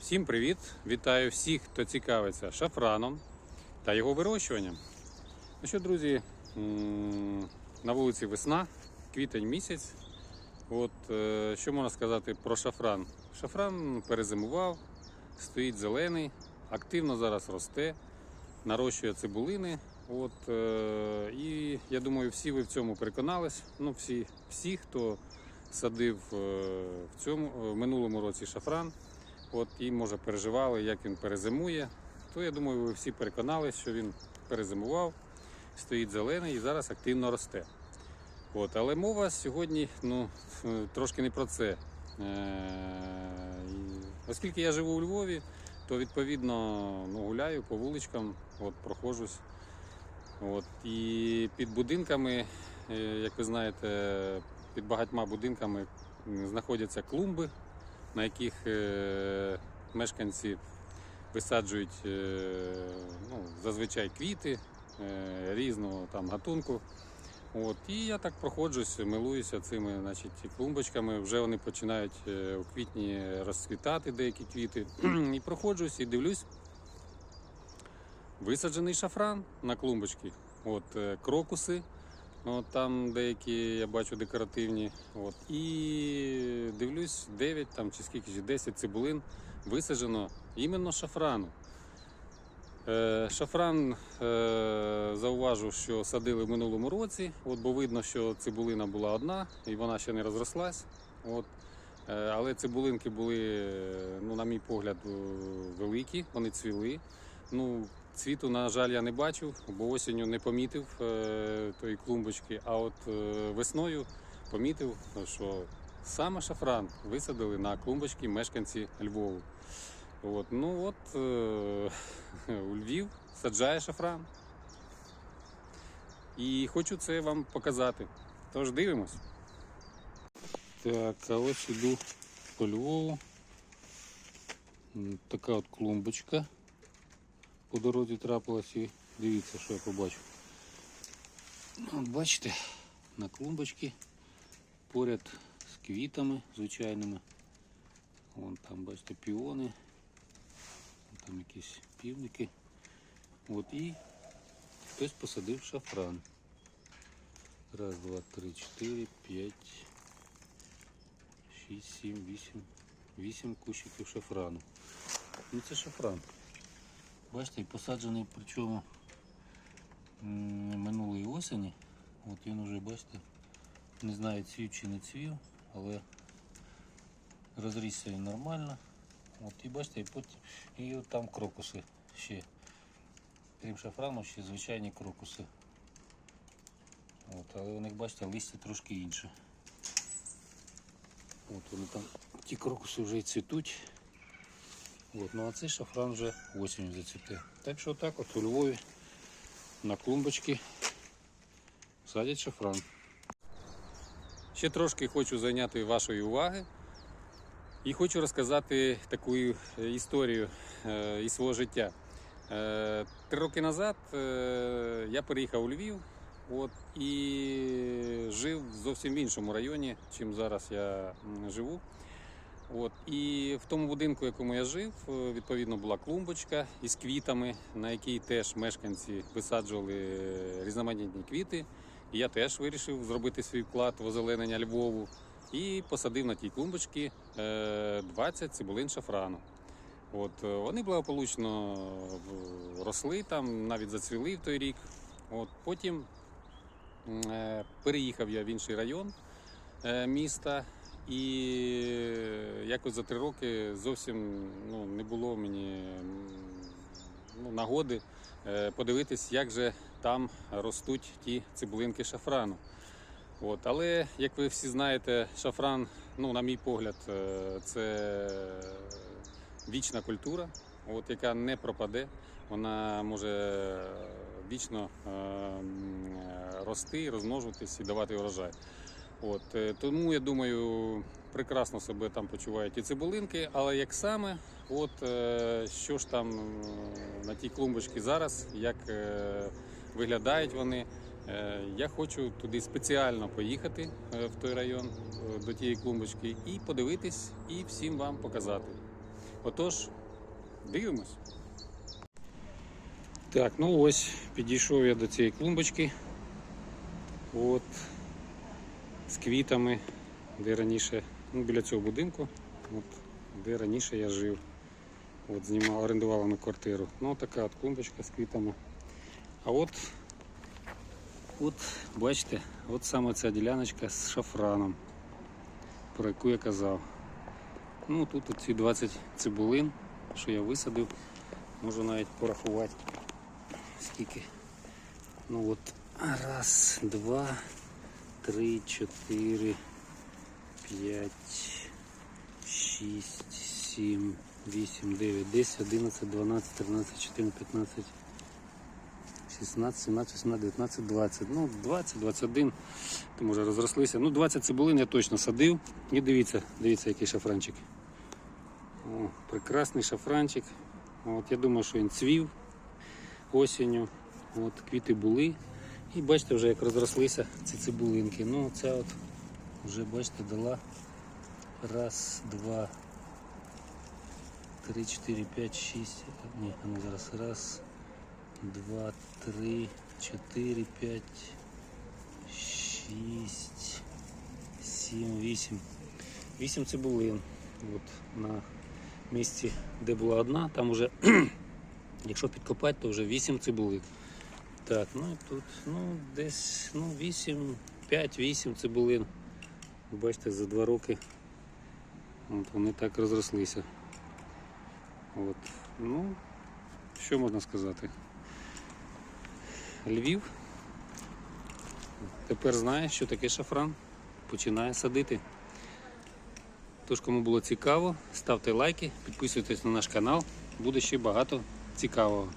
Всім привіт! Вітаю всіх, хто цікавиться шафраном та його вирощуванням. Ну що, друзі, на вулиці весна, квітень місяць. От е, що можна сказати про шафран? Шафран перезимував, стоїть зелений, активно зараз росте, нарощує цибулини. От, е, і я думаю, всі ви в цьому переконались. Ну, всі, всі хто садив е, в цьому в минулому році шафран. От і може переживали, як він перезимує. То я думаю, ви всі переконались, що він перезимував, стоїть зелений і зараз активно росте. От, але мова сьогодні ну, е, трошки не про це. Е, Оскільки я живу у Львові, то відповідно ну, гуляю по вуличкам, от, проходжусь. От, і під будинками, е, як ви знаєте, під багатьма будинками знаходяться клумби, на яких е, мешканці висаджують е, ну, зазвичай квіти е, різного там гатунку. От, і я так проходжусь, милуюся цими значить, клумбочками. Вже вони починають у квітні розцвітати деякі квіти. і проходжусь і дивлюсь. Висаджений шафран на клумбочці. От, крокуси. От, там деякі я бачу декоративні. От, і дивлюсь 9 там, чи скільки чи 10 цибулин висаджено іменно шафрану. Е, Шафран е, зауважу, що садили в минулому році, от, бо видно, що цибулина була одна і вона ще не розрослась. От. Е, Але цибулинки були, е, ну, на мій погляд, е, великі, вони цвіли. Ну, цвіту, на жаль, я не бачив, бо осінню не помітив е, тої клумбочки, а от е, весною помітив, що саме шафран висадили на клумбочці мешканці Львову. От, ну от е, у Львів саджає шафран. І хочу це вам показати. Тож дивимось. Так, а ось іду по Львову. Така от клумбочка по дорозі трапилась і дивіться, що я побачив. От бачите, на клумбочці поряд з квітами звичайними. Вон там, бачите, піони, там якісь півники. От і хтось посадив шафран. Раз, два, три, чотири, п'ять, шість, сім, вісім. Вісім кущиків шафрану. Ну це шафран. Бачите, посаджений причому минулої осені. От він уже, бачите, не знаю цвів чи не цвів, але розрісся нормально. От і бачите, і потім і от там крокуси ще. Крім шафрану, ще звичайні крокуси. От, але у них, бачите, листя трошки інше. От вони там, ті крокуси вже і цвітуть. От, ну а цей шафран вже осінню зацвіте. Так що так от у Львові на клумбочці садять шафран. Ще трошки хочу зайняти вашої уваги і хочу розказати таку е, історію е, із свого життя. Е, Три роки назад я переїхав у Львів от, і жив зовсім в іншому районі, чим зараз я живу. От, і в тому будинку, в якому я жив, е, відповідно була клумбочка із квітами, на якій теж мешканці висаджували е, різноманітні квіти. І я теж вирішив зробити свій вклад в озеленення Львову і посадив на тій клумбочці е, 20 цибулин шафрану. От, е, вони благополучно росли там, навіть зацвіли в той рік. От, потім е, переїхав я в інший район е, міста. І якось за три роки зовсім ну, не було мені ну, нагоди е, подивитись, як же там ростуть ті цибулинки шафрану. От, але, як ви всі знаєте, шафран, ну, на мій погляд, е, це вічна культура, от, яка не пропаде. Вона може вічно е, е, рости, розмножуватись і давати урожай. От, е, тому я думаю, прекрасно себе там почувають і цибулинки, але як саме, от е, що ж там е, на тій клумбочці зараз, як виглядають вони. Я хочу туди спеціально поїхати в той район до тієї клумбочки і подивитись, і всім вам показати. Отож, дивимось. Так, ну ось підійшов я до цієї клумбочки. От з квітами, де раніше, ну біля цього будинку, от, де раніше я жив. От знімав, орендували ми квартиру. Ну така от клумбочка з квітами. А от, от бачите, от саме ця діляночка з шафраном, про яку я казав. Ну тут ці 20 цибулин, що я висадив, можу навіть порахувати. Скільки. Ну от раз, два, три, чотири, п'ять, шість, сім, вісім, дев'ять, десять, одинадцять, дванадцять, тринадцять, чотирнадцять, п'ятнадцять, шістнадцять, сімнадцять, вісімнадцять, дев'ятнадцять, двадцять. Ну, 20, 21, то може розрослися. Ну, 20 цибулин я точно садив. І дивіться, дивіться, який шафранчик. О, прекрасний шафранчик. От, я думаю, що він цвів осінню. От, квіти були. І бачите, вже як розрослися ці цибулинки. Ну, ця от вже бачите, дала раз, два, три, чотири, п'ять, шість. Ні, ну зараз раз, два, три, чотири, п'ять, шість, сім, вісім. Вісім цибулин. От на місці, де була одна, там вже, якщо підкопати, то вже вісім цибулин. Так, ну і тут ну, десь ну, 8, 5-8 цибулин. Бачите, за два роки от вони так розрослися. От. Ну, що можна сказати? Львів тепер знає, що таке шафран. Починає садити. Тож, кому було цікаво, ставте лайки, підписуйтесь на наш канал, буде ще багато цікавого.